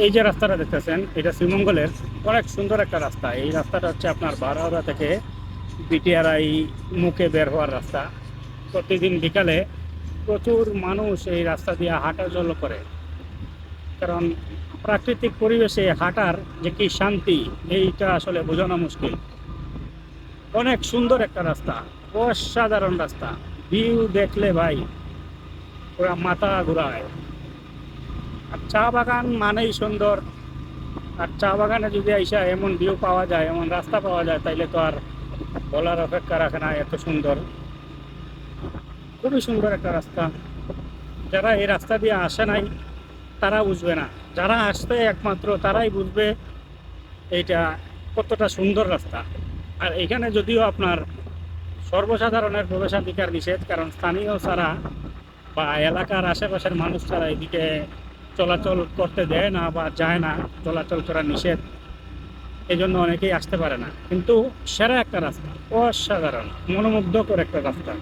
এই যে রাস্তাটা দেখতেছেন, এটা শ্রীমঙ্গলের অনেক সুন্দর একটা রাস্তা। এই রাস্তাটা হচ্ছে আপনার বারোয়ারা থেকে বিটিআরআই মুখে বের হওয়ার রাস্তা। প্রতিদিন বিকালে প্রচুর মানুষ এই রাস্তা দিয়ে হাঁটা চল করে। কারণ প্রাকৃতিক পরিবেশে হাঁটার যে কি শান্তি, এইটা আসলে বোঝানো মুশকিল। অনেক সুন্দর একটা রাস্তা, অসাধারণ রাস্তা। ভিউ দেখলে ভাই, পুরা মাথা ঘুরায়। আর চা বাগান মানেই সুন্দর। আর চা বাগানে যদি আইসা এমন ভিউ পাওয়া যায়, এমন রাস্তা পাওয়া যায়, তাইলে তো আর বলার অপেক্ষা রাখে না, এত সুন্দর। খুবই সুন্দর একটা রাস্তা। যারা এই রাস্তা দিয়ে আসে নাই, তারা বুঝবে না। যারা আসবে একমাত্র, তারাই বুঝবে এইটা কতটা সুন্দর রাস্তা। আর এখানে যদিও আপনার সর্বসাধারণের প্রবেশাধিকার নিষেধ, কারণ স্থানীয় ছাড়া বা এলাকার আশেপাশের মানুষ ছাড়া এদিকে চলাচল করতে দেয় না বা যায় না, চলাচল করা নিষেধ। এই জন্য অনেকেই আসতে পারে না। কিন্তু সেরা একটা রাস্তা, অসাধারণ, মনোমুগ্ধকর একটা রাস্তা।